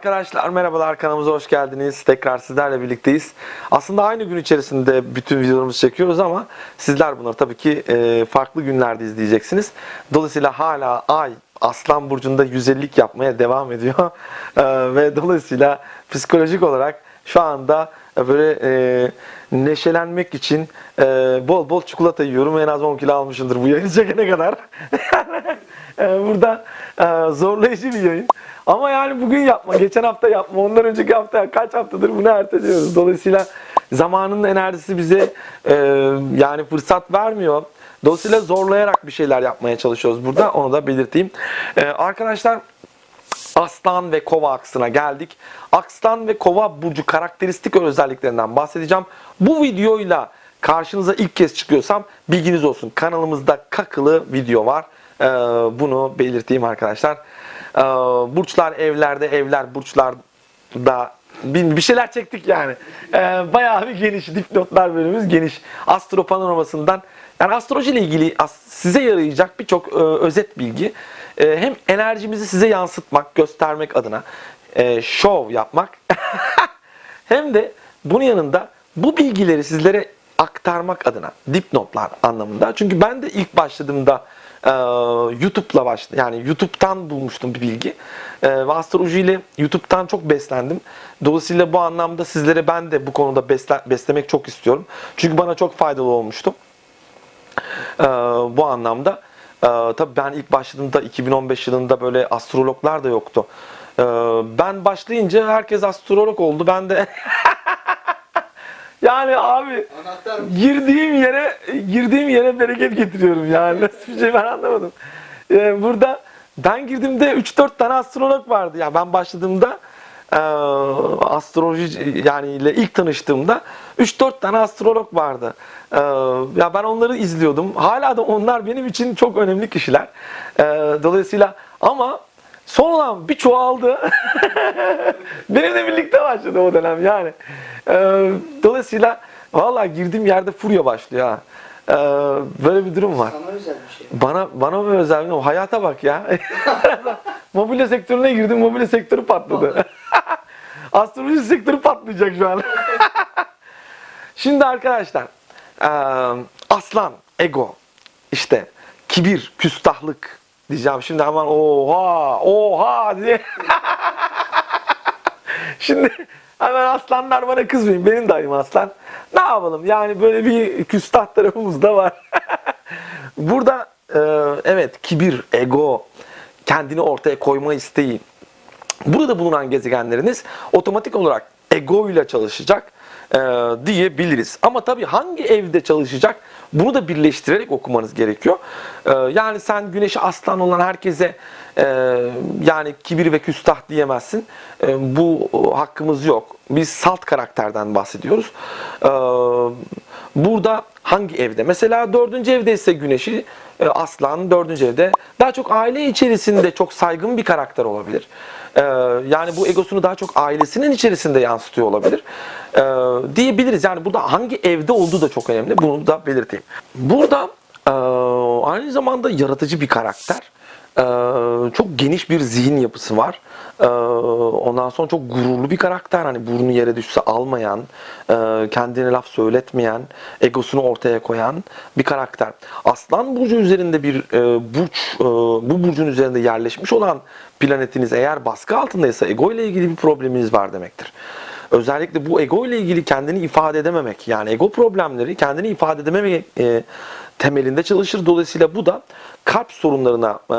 Arkadaşlar merhabalar kanalımıza hoş geldiniz. Tekrar sizlerle birlikteyiz. Aslında aynı gün içerisinde bütün videolarımızı çekiyoruz ama sizler bunları tabii ki e, farklı günlerde izleyeceksiniz. Dolayısıyla hala ay Aslan Burcu'nda 150'lik yapmaya devam ediyor. E, ve dolayısıyla psikolojik olarak şu anda böyle e, neşelenmek için e, bol bol çikolata yiyorum. En az 10 kilo almışımdır bu yayını çekene kadar. E, burada e, zorlayıcı bir yayın. Ama yani bugün yapma, geçen hafta yapma, ondan önceki hafta kaç haftadır bunu erteliyoruz. Dolayısıyla zamanın enerjisi bize e, yani fırsat vermiyor. Dolayısıyla zorlayarak bir şeyler yapmaya çalışıyoruz burada. Onu da belirteyim. E, arkadaşlar Aslan ve Kova aksına geldik. Aslan ve Kova burcu karakteristik özelliklerinden bahsedeceğim. Bu videoyla karşınıza ilk kez çıkıyorsam bilginiz olsun. Kanalımızda kakılı video var. Ee, bunu belirteyim arkadaşlar. Ee, burçlar evlerde, evler burçlarda bir şeyler çektik yani. Ee, bayağı bir geniş dipnotlar bölümümüz geniş. Astro panoramasından yani astroloji ile ilgili size yarayacak birçok e, özet bilgi. E, hem enerjimizi size yansıtmak, göstermek adına e, şov yapmak hem de bunun yanında bu bilgileri sizlere aktarmak adına dipnotlar anlamında. Çünkü ben de ilk başladığımda e, YouTube'la başladım. Yani YouTube'dan bulmuştum bir bilgi. E, ve astroloji ile YouTube'dan çok beslendim. Dolayısıyla bu anlamda sizlere ben de bu konuda besle, beslemek çok istiyorum. Çünkü bana çok faydalı olmuştu. Ee, bu anlamda e, tabii ben ilk başladığımda 2015 yılında böyle astrologlar da yoktu. Ee, ben başlayınca herkes astrolog oldu. Ben de yani abi Anahtar girdiğim yere girdiğim yere bereket getiriyorum yani nasıl bir şey ben anlamadım. Ee, burada ben girdiğimde 3-4 tane astrolog vardı. Yani ben başladığımda e, astroloji yani ile ilk tanıştığımda 3-4 tane astrolog vardı. E, ya ben onları izliyordum. Hala da onlar benim için çok önemli kişiler. E, dolayısıyla ama sonradan bir çoğaldı. Benimle birlikte başladı o dönem yani. E, dolayısıyla valla girdiğim yerde furya başlıyor ha. E, böyle bir durum var. sana özel bir şey. Bana bana mı özel mi? Hayata bak ya. mobilya sektörüne girdim, mobilya sektörü patladı. Astroloji sektörü patlayacak şu an. Şimdi arkadaşlar, aslan, ego, işte kibir, küstahlık diyeceğim. Şimdi hemen oha, oha diye. Şimdi hemen aslanlar bana kızmayın. Benim dayım aslan. Ne yapalım? Yani böyle bir küstah tarafımız da var. Burada e, evet kibir, ego, kendini ortaya koyma isteği. Burada bulunan gezegenleriniz otomatik olarak ego ile çalışacak e, diyebiliriz. Ama tabii hangi evde çalışacak bunu da birleştirerek okumanız gerekiyor. E, yani sen güneşi aslan olan herkese e, yani kibir ve küstah diyemezsin. E, bu hakkımız yok. Biz salt karakterden bahsediyoruz. E, burada hangi evde? Mesela dördüncü evde ise güneşi e, aslan dördüncü evde daha çok aile içerisinde çok saygın bir karakter olabilir. E, yani bu egosunu daha çok ailesinin içerisinde yansıtıyor olabilir. E, diyebiliriz. Yani burada hangi evde olduğu da çok önemli. Bunu da belirteyim. Burada e, aynı zamanda yaratıcı bir karakter. Ee, çok geniş bir zihin yapısı var. Ee, ondan sonra çok gururlu bir karakter. Hani burnu yere düşse almayan, e, kendine laf söyletmeyen, egosunu ortaya koyan bir karakter. Aslan burcu üzerinde bir e, burç, e, bu burcun üzerinde yerleşmiş olan planetiniz eğer baskı altındaysa ego ile ilgili bir probleminiz var demektir. Özellikle bu ego ile ilgili kendini ifade edememek, yani ego problemleri kendini ifade edememek e, temelinde çalışır. Dolayısıyla bu da kalp sorunlarına e,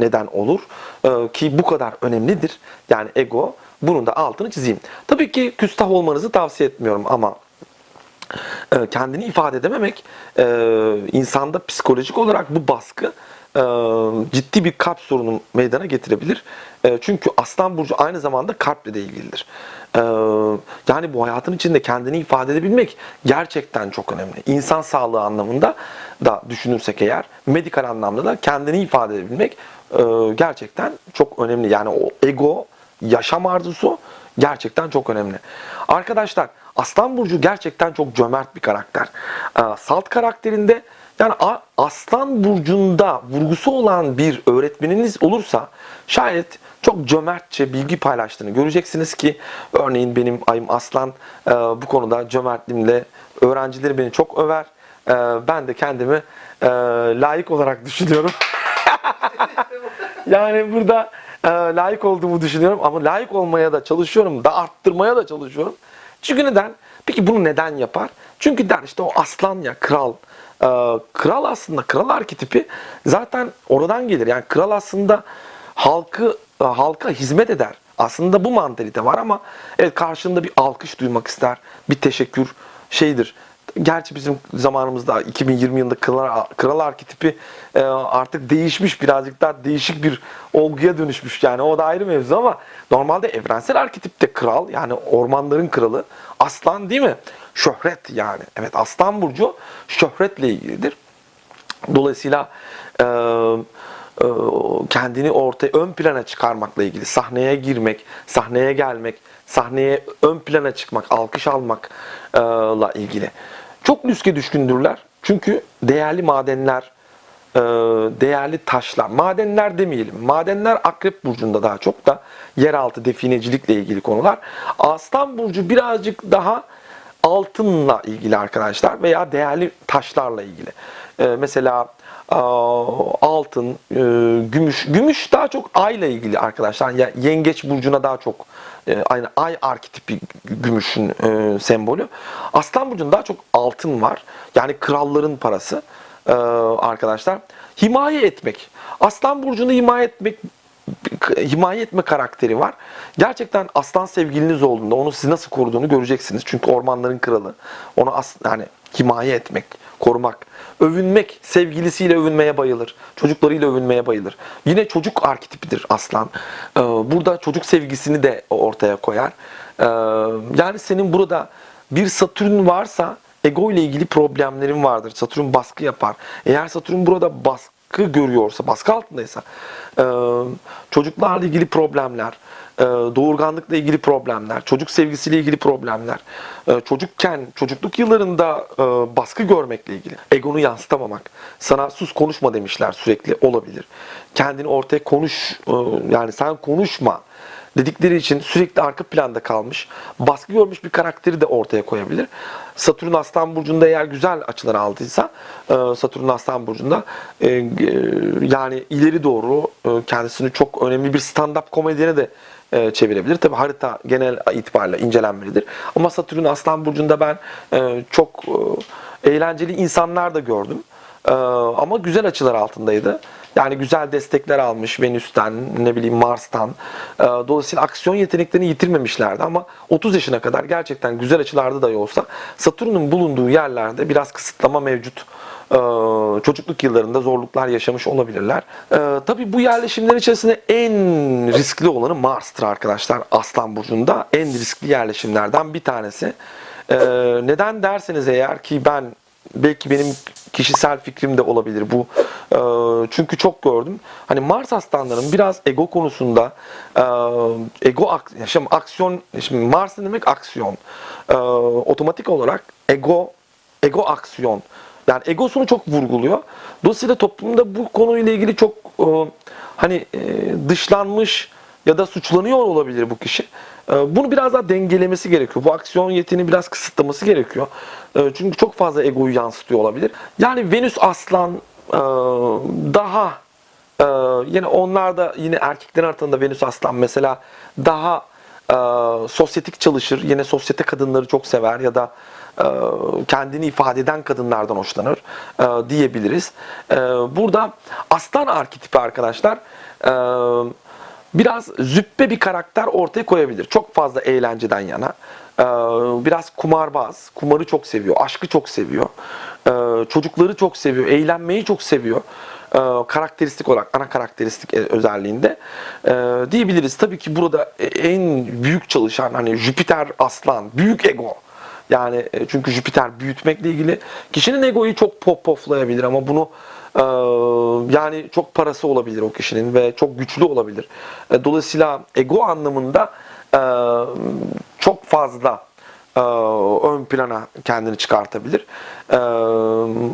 neden olur E, ki bu kadar önemlidir. Yani ego bunun da altını çizeyim. Tabii ki küstah olmanızı tavsiye etmiyorum ama e, kendini ifade edememek e, insanda psikolojik olarak bu baskı e, ciddi bir kalp sorunu meydana getirebilir. E, çünkü Aslan Burcu aynı zamanda kalple de ilgilidir. E, yani bu hayatın içinde kendini ifade edebilmek gerçekten çok önemli. İnsan sağlığı anlamında da düşünürsek eğer, medikal anlamda da kendini ifade edebilmek e, gerçekten çok önemli. Yani o ego, yaşam arzusu gerçekten çok önemli. Arkadaşlar Aslan Burcu gerçekten çok cömert bir karakter. Ee, Salt karakterinde Yani Aslan burcunda vurgusu olan bir öğretmeniniz olursa şayet çok cömertçe bilgi paylaştığını göreceksiniz ki örneğin benim ayım Aslan e, bu konuda cömertliğimle öğrencileri beni çok över. E, ben de kendimi e, layık olarak düşünüyorum. yani burada layık olduğumu düşünüyorum ama layık olmaya da çalışıyorum da arttırmaya da çalışıyorum. Çünkü neden? Peki bunu neden yapar? Çünkü der işte o aslan ya kral. E, kral aslında kral arketipi zaten oradan gelir. Yani kral aslında halkı e, halka hizmet eder. Aslında bu mantalite var ama evet karşında bir alkış duymak ister. Bir teşekkür şeydir. Gerçi bizim zamanımızda 2020 yılında kral, kral arketipi e, artık değişmiş birazcık daha değişik bir olguya dönüşmüş yani o da ayrı mevzu ama normalde evrensel arketipte kral yani ormanların kralı aslan değil mi? Şöhret yani. Evet aslan burcu şöhretle ilgilidir. Dolayısıyla e, e, kendini ortaya ön plana çıkarmakla ilgili sahneye girmek, sahneye gelmek, sahneye ön plana çıkmak, alkış almakla ilgili. Çok lüske düşkündürler. Çünkü değerli madenler, e, değerli taşlar, madenler demeyelim. Madenler Akrep Burcu'nda daha çok da yeraltı definecilikle ilgili konular. Aslan Burcu birazcık daha altınla ilgili arkadaşlar veya değerli taşlarla ilgili. Ee, mesela altın, e, gümüş. Gümüş daha çok ayla ilgili arkadaşlar. Ya yengeç burcuna daha çok e, aynı ay arketipi gümüşün e, sembolü. Aslan burcunda daha çok altın var. Yani kralların parası arkadaşlar. Himaye etmek. Aslan burcunu himaye etmek himaye etme karakteri var. Gerçekten aslan sevgiliniz olduğunda onu sizi nasıl koruduğunu göreceksiniz. Çünkü ormanların kralı. Onu as yani himaye etmek, korumak, övünmek, sevgilisiyle övünmeye bayılır. Çocuklarıyla övünmeye bayılır. Yine çocuk arketipidir aslan. Ee, burada çocuk sevgisini de ortaya koyar. Ee, yani senin burada bir Satürn varsa ego ile ilgili problemlerin vardır. Satürn baskı yapar. Eğer Satürn burada baskı görüyorsa, baskı altındaysa e, çocuklarla ilgili problemler, e, doğurganlıkla ilgili problemler, çocuk sevgisiyle ilgili problemler, e, çocukken, çocukluk yıllarında baskı görmekle ilgili, egonu yansıtamamak, sana sus konuşma demişler sürekli olabilir. Kendini ortaya konuş, yani sen konuşma dedikleri için sürekli arka planda kalmış, baskı görmüş bir karakteri de ortaya koyabilir. Satürn Aslan Burcu'nda eğer güzel açılar aldıysa, e, Satürn Aslan Burcu'nda e, e, yani ileri doğru kendisini çok önemli bir stand-up komedyene de çevirebilir. Tabi harita genel itibariyle incelenmelidir. Ama Satürn Aslan Burcu'nda ben çok eğlenceli insanlar da gördüm. E, ama güzel açılar altındaydı. Yani güzel destekler almış Venüs'ten, ne bileyim Mars'tan. E, dolayısıyla aksiyon yeteneklerini yitirmemişlerdi ama 30 yaşına kadar gerçekten güzel açılarda dahi olsa Satürn'ün bulunduğu yerlerde biraz kısıtlama mevcut e, çocukluk yıllarında zorluklar yaşamış olabilirler. Tabii bu yerleşimlerin içerisinde en riskli olanı Mars'tır arkadaşlar Aslan Burcu'nda. En riskli yerleşimlerden bir tanesi. Neden derseniz eğer ki ben belki benim kişisel fikrim de olabilir bu. E, çünkü çok gördüm. Hani Mars aslanların biraz ego konusunda e, ego şimdi aksiyon şimdi Mars ne demek aksiyon. E, otomatik olarak ego ego aksiyon. Yani egosunu çok vurguluyor. Dolayısıyla toplumda bu konuyla ilgili çok e, hani e, dışlanmış ya da suçlanıyor olabilir bu kişi. E, bunu biraz daha dengelemesi gerekiyor. Bu aksiyon yetini biraz kısıtlaması gerekiyor. E, çünkü çok fazla egoyu yansıtıyor olabilir. Yani Venüs Aslan e, daha e, yine onlar da yine erkeklerin arasında Venüs Aslan mesela daha e, sosyetik çalışır. Yine sosyete kadınları çok sever ya da kendini ifade eden kadınlardan hoşlanır diyebiliriz. Burada aslan arketipi arkadaşlar biraz züppe bir karakter ortaya koyabilir. Çok fazla eğlenceden yana. E, biraz kumarbaz, kumarı çok seviyor, aşkı çok seviyor, e, çocukları çok seviyor, eğlenmeyi çok seviyor e, karakteristik olarak ana karakteristik özelliğinde e, diyebiliriz. Tabii ki burada en büyük çalışan hani Jüpiter aslan, büyük ego. Yani e, çünkü Jüpiter büyütmekle ilgili kişinin egoyu çok pop poflayabilir ama bunu e, yani çok parası olabilir o kişinin ve çok güçlü olabilir. E, dolayısıyla ego anlamında e, çok fazla e, ön plana kendini çıkartabilir.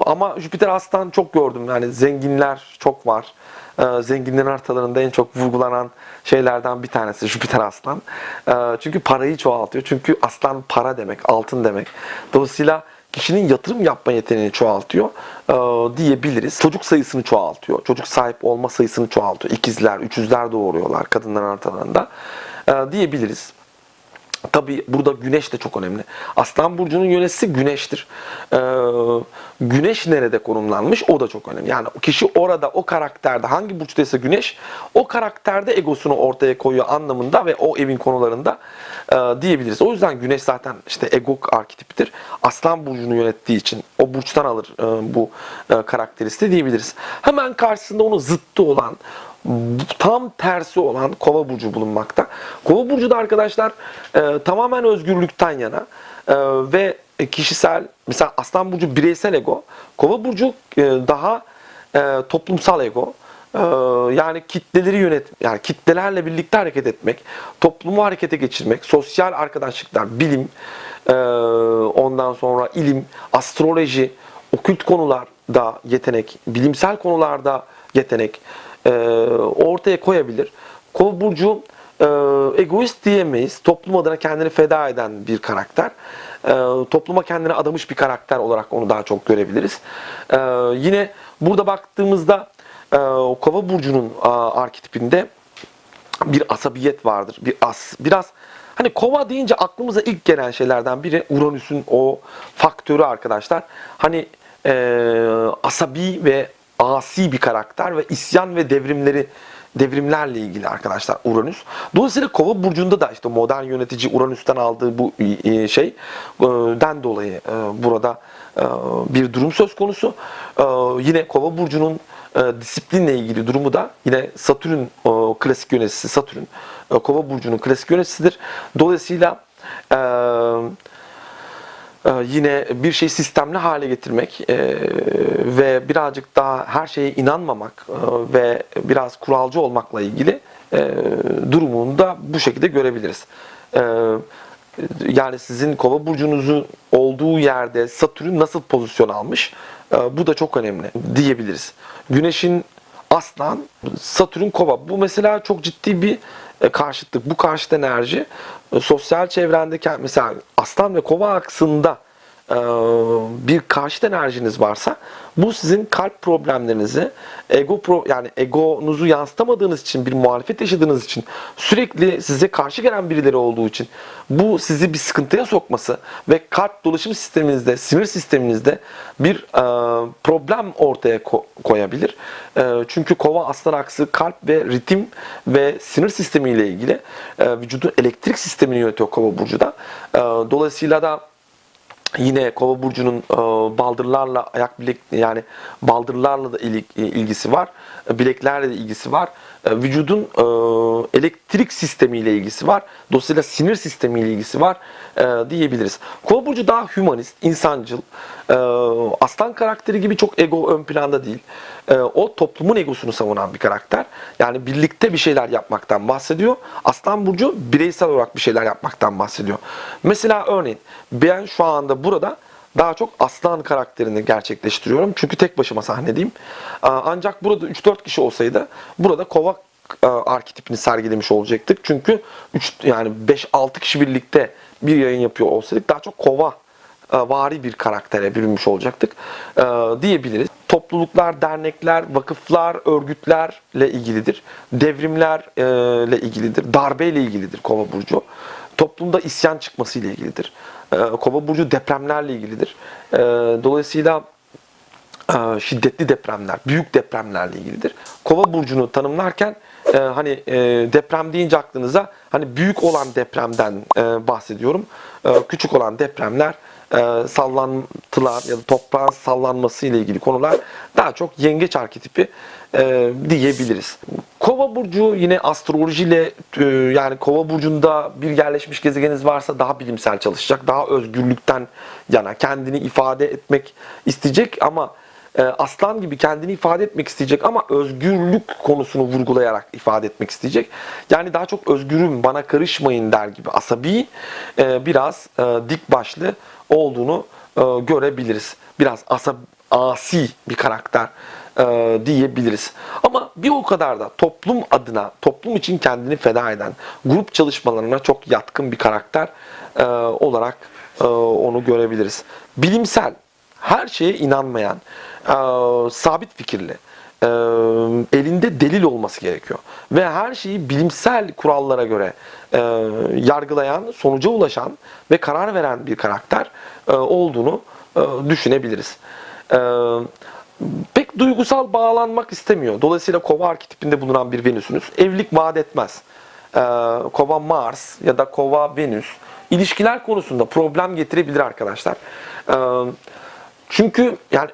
Ama Jüpiter Aslan çok gördüm. Yani zenginler çok var. Zenginlerin haritalarında en çok vurgulanan şeylerden bir tanesi Jüpiter Aslan. Çünkü parayı çoğaltıyor. Çünkü aslan para demek, altın demek. Dolayısıyla kişinin yatırım yapma yeteneğini çoğaltıyor e, diyebiliriz. Çocuk sayısını çoğaltıyor. Çocuk sahip olma sayısını çoğaltıyor. İkizler, üçüzler doğuruyorlar kadınların haritalarında e, diyebiliriz. Tabi burada güneş de çok önemli. Aslan burcunun yöneticisi güneştir. Ee, güneş nerede konumlanmış o da çok önemli. Yani kişi orada o karakterde hangi burçtaysa güneş o karakterde egosunu ortaya koyuyor anlamında ve o evin konularında e, diyebiliriz. O yüzden güneş zaten işte ego arketipidir. Aslan burcunu yönettiği için o burçtan alır e, bu e, karakteristiği diyebiliriz. Hemen karşısında onun zıttı olan tam tersi olan kova burcu bulunmakta. Kova burcu da arkadaşlar e, tamamen özgürlükten yana e, ve kişisel mesela aslan burcu bireysel ego, kova burcu e, daha e, toplumsal ego. E, yani kitleleri yönet yani kitlelerle birlikte hareket etmek, toplumu harekete geçirmek, sosyal arkadaşlıklar, bilim, e, ondan sonra ilim, astroloji, okült konularda yetenek, bilimsel konularda yetenek, e, ortaya koyabilir. Kova burcu e, egoist diyemeyiz. Toplum adına kendini feda eden bir karakter. E, topluma kendini adamış bir karakter olarak onu daha çok görebiliriz. E, yine burada baktığımızda e, Kova burcunun e, arketipinde bir asabiyet vardır. Bir as. Biraz hani kova deyince aklımıza ilk gelen şeylerden biri Uranüs'ün o faktörü arkadaşlar. Hani e, asabi ve asi bir karakter ve isyan ve devrimleri devrimlerle ilgili arkadaşlar Uranüs. Dolayısıyla Kova burcunda da işte modern yönetici Uranüs'ten aldığı bu e, şey e, den dolayı e, burada bir durum söz konusu. Yine Kova burcunun disiplinle ilgili durumu da yine Satürn klasik yöneticisi Satürn Kova burcunun klasik yöneticisidir. Dolayısıyla yine bir şey sistemli hale getirmek ve birazcık daha her şeye inanmamak ve biraz kuralcı olmakla ilgili durumunu da bu şekilde görebiliriz. Yani sizin kova burcunuzun olduğu yerde Satürn nasıl pozisyon almış bu da çok önemli diyebiliriz. Güneşin aslan, Satürn kova. Bu mesela çok ciddi bir karşıtlık. Bu karşıt enerji sosyal çevrendeki mesela aslan ve kova aksında bir karşıt enerjiniz varsa bu sizin kalp problemlerinizi ego pro, yani egonuzu yansıtamadığınız için bir muhalefet yaşadığınız için sürekli size karşı gelen birileri olduğu için bu sizi bir sıkıntıya sokması ve kalp dolaşım sisteminizde sinir sisteminizde bir e, problem ortaya ko- koyabilir. E, çünkü kova aslan aksı kalp ve ritim ve sinir sistemi ile ilgili e, vücudun elektrik sistemini yönetiyor kova burcu da. E, dolayısıyla da Yine Kova burcunun e, baldırlarla ayak bilek yani baldırlarla da ilgisi var. E, bileklerle de ilgisi var. E, vücudun elektrik sistemiyle ilgisi var. Dolayısıyla sinir sistemiyle ilgisi var diyebiliriz. Kova burcu daha humanist, insancıl. Aslan karakteri gibi çok ego ön planda değil. O toplumun egosunu savunan bir karakter. Yani birlikte bir şeyler yapmaktan bahsediyor. Aslan burcu bireysel olarak bir şeyler yapmaktan bahsediyor. Mesela örneğin ben şu anda burada daha çok aslan karakterini gerçekleştiriyorum. Çünkü tek başıma sahnedeyim. Ancak burada 3-4 kişi olsaydı burada kova arketipini sergilemiş olacaktık. Çünkü 3 yani 5-6 kişi birlikte bir yayın yapıyor olsaydık daha çok kova vari bir karaktere bürünmüş olacaktık Topluluklar, dernekler, vakıflar, örgütlerle ilgilidir. Devrimlerle ilgilidir. Darbeyle ilgilidir Kova burcu. Toplumda isyan çıkması ile ilgilidir. Kova burcu depremlerle ilgilidir. Dolayısıyla şiddetli depremler, büyük depremlerle ilgilidir. Kova burcunu tanımlarken hani deprem deyince aklınıza hani büyük olan depremden bahsediyorum. Küçük olan depremler e, sallantılar ya da toprağın sallanması ile ilgili konular daha çok yengeç arketipi e, diyebiliriz. Kova burcu yine astrolojiyle e, yani Kova burcunda bir yerleşmiş gezegeniniz varsa daha bilimsel çalışacak, daha özgürlükten yana kendini ifade etmek isteyecek ama aslan gibi kendini ifade etmek isteyecek ama özgürlük konusunu vurgulayarak ifade etmek isteyecek. Yani daha çok özgürüm, bana karışmayın der gibi asabi, e, biraz e, dik başlı olduğunu e, görebiliriz. Biraz asab asi bir karakter e, diyebiliriz. Ama bir o kadar da toplum adına, toplum için kendini feda eden, grup çalışmalarına çok yatkın bir karakter e, olarak e, onu görebiliriz. Bilimsel, her şeye inanmayan, e, sabit fikirli, e, elinde delil olması gerekiyor. Ve her şeyi bilimsel kurallara göre e, yargılayan, sonuca ulaşan ve karar veren bir karakter e, olduğunu e, düşünebiliriz. E, pek duygusal bağlanmak istemiyor. Dolayısıyla kova arketipinde bulunan bir Venüs'ünüz evlilik vaat etmez. E, kova Mars ya da kova Venüs ilişkiler konusunda problem getirebilir arkadaşlar. E, çünkü yani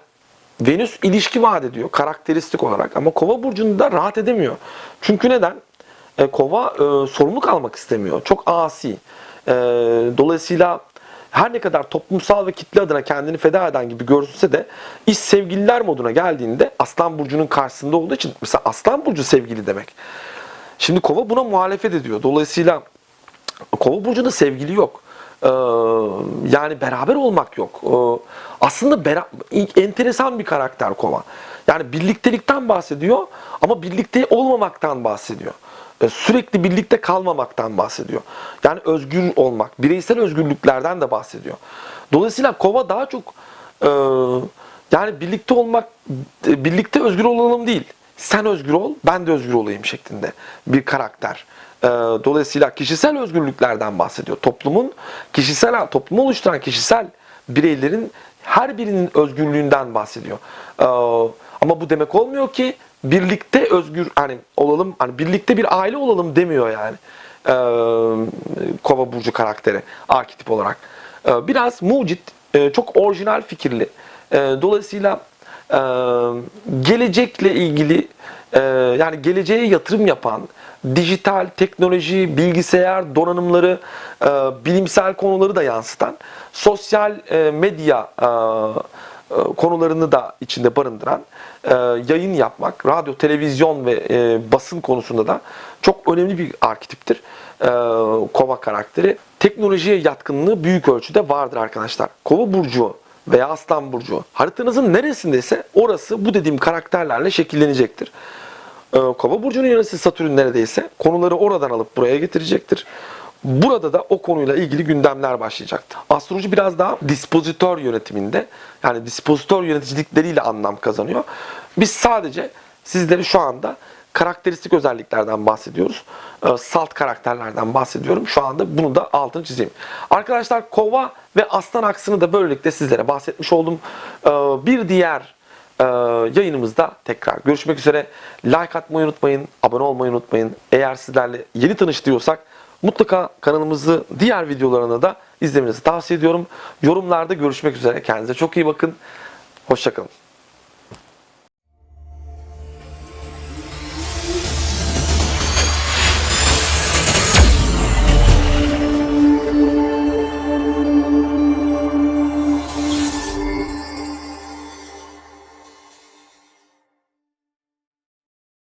Venüs ilişki vaat ediyor karakteristik olarak ama Kova burcunda rahat edemiyor. Çünkü neden? E, Kova e, sorumluluk almak istemiyor. Çok asi. E, dolayısıyla her ne kadar toplumsal ve kitle adına kendini feda eden gibi görünse de iş sevgililer moduna geldiğinde Aslan burcunun karşısında olduğu için mesela Aslan burcu sevgili demek. Şimdi Kova buna muhalefet ediyor. Dolayısıyla Kova burcunda sevgili yok. Ee, yani beraber olmak yok. Ee, aslında enteresan bir karakter Kova. Yani birliktelikten bahsediyor ama birlikte olmamaktan bahsediyor. Ee, sürekli birlikte kalmamaktan bahsediyor. Yani özgür olmak, bireysel özgürlüklerden de bahsediyor. Dolayısıyla Kova daha çok e, yani birlikte olmak, birlikte özgür olalım değil. Sen özgür ol, ben de özgür olayım şeklinde bir karakter. Ee, Dolayısıyla kişisel özgürlüklerden bahsediyor. Toplumun kişisel, toplumu oluşturan kişisel bireylerin her birinin özgürlüğünden bahsediyor. Ee, Ama bu demek olmuyor ki birlikte özgür hani olalım, hani birlikte bir aile olalım demiyor yani. Ee, Kova burcu karakteri arketip olarak. Biraz mucit, e, çok orijinal fikirli. Dolayısıyla e, gelecekle ilgili e, yani geleceğe yatırım yapan dijital teknoloji, bilgisayar donanımları, e, bilimsel konuları da yansıtan sosyal e, medya e, konularını da içinde barındıran yayın yapmak, radyo, televizyon ve basın konusunda da çok önemli bir arketiptir. Kova karakteri. Teknolojiye yatkınlığı büyük ölçüde vardır arkadaşlar. Kova burcu veya Aslan burcu haritanızın neresindeyse orası bu dediğim karakterlerle şekillenecektir. Ee, Kova burcunun yöneticisi Satürn neredeyse konuları oradan alıp buraya getirecektir. Burada da o konuyla ilgili gündemler başlayacaktır. Astroloji biraz daha dispozitör yönetiminde yani dispozitör yöneticilikleriyle anlam kazanıyor. Biz sadece sizleri şu anda karakteristik özelliklerden bahsediyoruz. Ee, Salt karakterlerden bahsediyorum. Şu anda bunu da altını çizeyim. Arkadaşlar kova ve aslan aksını da böylelikle sizlere bahsetmiş oldum. Ee, Bir diğer yayınımızda tekrar görüşmek üzere. Like atmayı unutmayın, abone olmayı unutmayın. Eğer sizlerle yeni tanıştıyorsak mutlaka kanalımızı diğer videolarına da izlemenizi tavsiye ediyorum. Yorumlarda görüşmek üzere. Kendinize çok iyi bakın. Hoşçakalın.